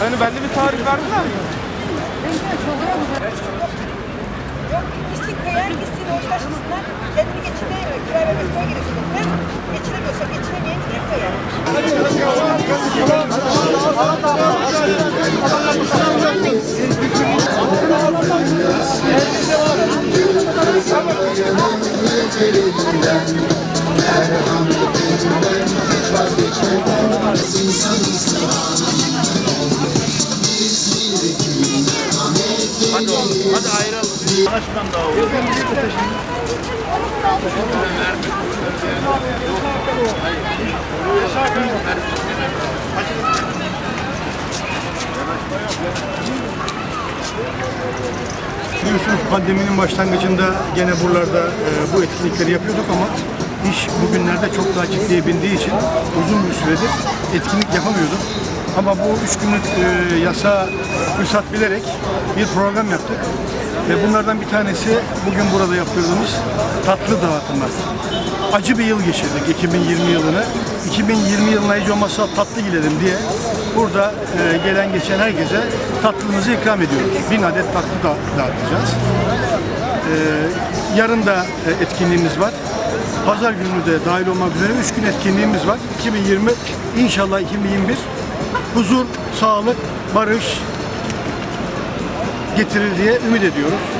Hani bende bir tarih verdiler mi? Yok gitsin köye, gitsin o taşısınlar. Kendini geçinemiyor. Kira ve bekliyor Sevgisinden, merhametinden Hiç vazgeçmeden biz insanız Biz bir gün Hadi hadi ayrıl. Anlaşmam daha olur. Yok, yok. Biliyorsunuz pandeminin başlangıcında gene buralarda e, bu etkinlikleri yapıyorduk ama iş bugünlerde çok daha ciddiye bindiği için uzun bir süredir etkinlik yapamıyorduk. Ama bu üç günlük e, yasa fırsat bilerek bir program yaptık. Ve bunlardan bir tanesi bugün burada yaptırdığımız tatlı dağıtımı. Acı bir yıl geçirdik 2020 yılını. 2020 yılına hiç olmazsa tatlı gidelim diye burada e, gelen geçen herkese tatlımızı ikram ediyoruz. Bin adet tatlı da dağıtacağız. E, yarın da e, etkinliğimiz var. Pazar günü de dahil olmak üzere 3 gün etkinliğimiz var. 2020 inşallah 2021 huzur, sağlık, barış getirir diye ümit ediyoruz.